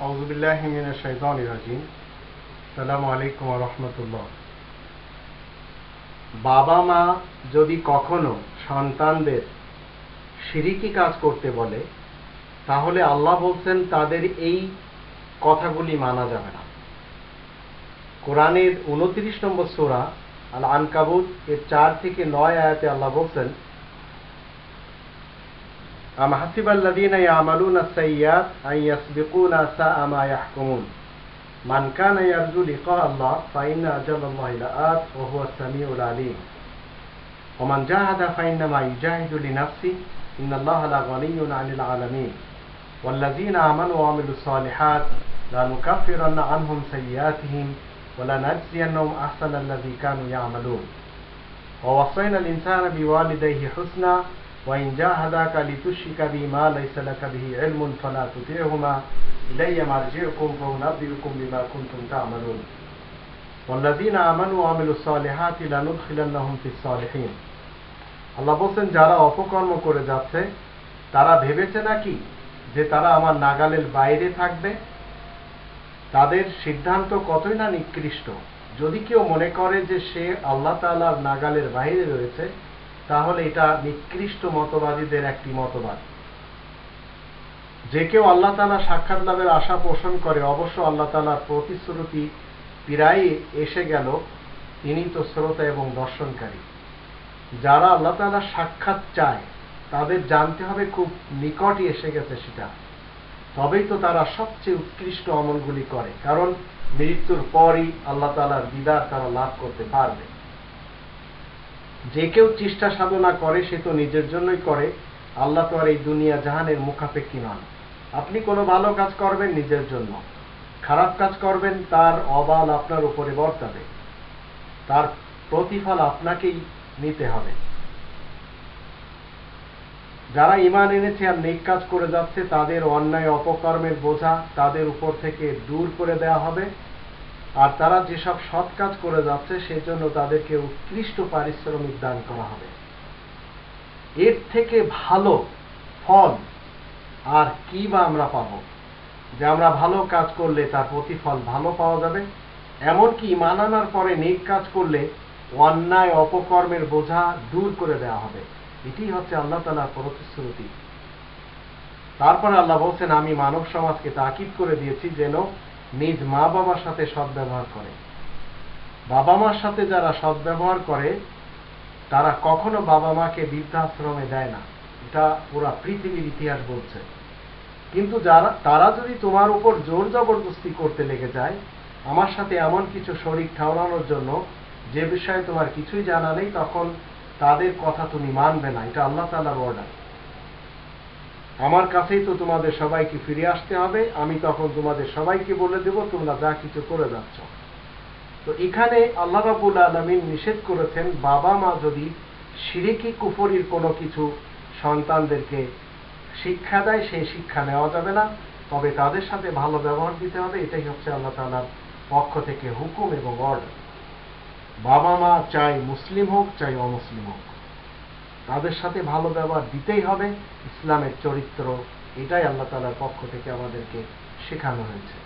আউজুবিল্লাহ মিনা শৈতান রাজিম সালামু আলাইকুম রহমতুল্লাহ বাবা মা যদি কখনো সন্তানদের সিরিকি কাজ করতে বলে, তাহলে আল্লাহ বলছেন, তাদের এই কথাগুলি মানা যাবে না। কোরআনের উনত্রিশ নম্বর সোরা আল আনকাবুত এর চার থেকে নয় আয়াতে আল্লাহ বলছেন أم حسب الذين يعملون السيئات أن يسبقونا ساء ما يحكمون؟ من كان يرجو لقاء الله فإن أجل الله لآت وهو السميع العليم. ومن جاهد فإنما يجاهد لنفسه. إن الله لغني عن العالمين. والذين آمنوا وعملوا الصالحات لنكفرن عنهم سيئاتهم ولنجزينهم أحسن الذي كانوا يعملون. ووصينا الإنسان بوالديه حسنا وإن جاهداك لتشرك بي ما ليس لك به علم فلا تطيعهما إلي مرجعكم فأنبئكم بما كنتم تعملون والذين آمنوا وعملوا الصالحات لندخلنهم في الصالحين আল্লাহ বলছেন যারা অপকর্ম করে যাচ্ছে তারা ভেবেছে নাকি যে তারা আমার নাগালের বাইরে থাকবে তাদের সিদ্ধান্ত কতই না নিকৃষ্ট যদি কেউ মনে করে যে সে আল্লাহ তালার নাগালের বাইরে রয়েছে তাহলে এটা নিকৃষ্ট মতবাদীদের একটি মতবাদ। যে কেউ আল্লাহ তালা সাক্ষাৎ লাভের আশা পোষণ করে, অবশ্য আল্লাহ তালার প্রতিশ্রুতি প্রায় এসে গেল তিনি তো শ্রোতা এবং দর্শনকারী। যারা আল্লাহ তালা সাক্ষাৎ চায়, তাদের জানতে হবে খুব নিকটই এসে গেছে সেটা। তবেই তো তারা সবচেয়ে উৎকৃষ্ট অমলগুলি করে, কারণ মৃত্যুর পরই আল্লাহ তালার দিদার তারা লাভ করতে পারবে। যে কেউ চেষ্টা সাধনা করে, সে তো নিজের জন্যই করে। আল্লাহ তো আর এই দুনিয়া জাহানের মুখাপেক্ষী নন। আপনি কোনো ভালো কাজ করবেন নিজের জন্য। খারাপ কাজ করবেন, তার অবাল আপনার উপরে বর্তাবে। তার প্রতিফল আপনাকেই নিতে হবে। যারা ইমান এনেছে আর নেক কাজ করে যাচ্ছে, তাদের অন্যায়, অপকর্মের বোঝা তাদের উপর থেকে দূর করে দেওয়া হবে। আর তারা যেসব সৎ কাজ করে যাচ্ছে, সেজন্য তাদেরকে উৎকৃষ্ট পারিশ্রমিক দান করা হবে। এর থেকে ভালো ফল আর কি বা আমরা পাব? যে আমরা ভালো কাজ করলে তার প্রতিফল ভালো পাওয়া যাবে? এমনকি মানানোর পরে নেক কাজ করলে অন্যায়, অপকর্মের বোঝা দূর করে দেওয়া হবে। এটি হচ্ছে আল্লাহ তালার প্রতিশ্রুতি। তারপরে আল্লাহ বলছেন, আমি মানব সমাজকে তাকিদ করে দিয়েছি যেন নিজ মা বাবার সাথে সদ্ব্যবহার করে। বাবা মার সাথে যারা সদ্ব্যবহার করে, তারা কখনো বাবা মাকে বৃদ্ধাশ্রমে দেয় না। এটা পুরা পৃথিবীর ইতিহাস বলছে। কিন্তু যারা, তারা যদি তোমার উপর জোর জবরদস্তি করতে লেগে যায়, আমার সাথে এমন কিছু শরীর ঠাউরানোর জন্য যে বিষয়ে তোমার কিছুই জানা নেই, তখন তাদের কথা তুমি মানবে না। এটা আল্লাহ তালার অর্ডার আমার কাছেই তো তোমাদের সবাইকে ফিরে আসতে হবে। আমি তখন তোমাদের সবাইকে বলে দেব, তোমরা যা কিছু করে যাচ্ছ। তো এখানে আল্লাহ রাবুল আলমিন নিষেধ করেছেন, বাবা মা যদি সিরিকি কুফরির কোনো কিছু সন্তানদেরকে শিক্ষা দেয়, সেই শিক্ষা নেওয়া যাবে না। তবে তাদের সাথে ভালো ব্যবহার দিতে হবে, এটাই হচ্ছে আল্লাহ তালার পক্ষ থেকে হুকুম এবং অর্ডার। বাবা মা চাই মুসলিম হোক, চাই অমুসলিম হোক। তাদের সাথে ভালো ব্যবহার দিতেই হবে। ইসলামের চরিত্র, এটাই আল্লাহ তালার পক্ষ থেকে আমাদেরকে শেখানো হয়েছে।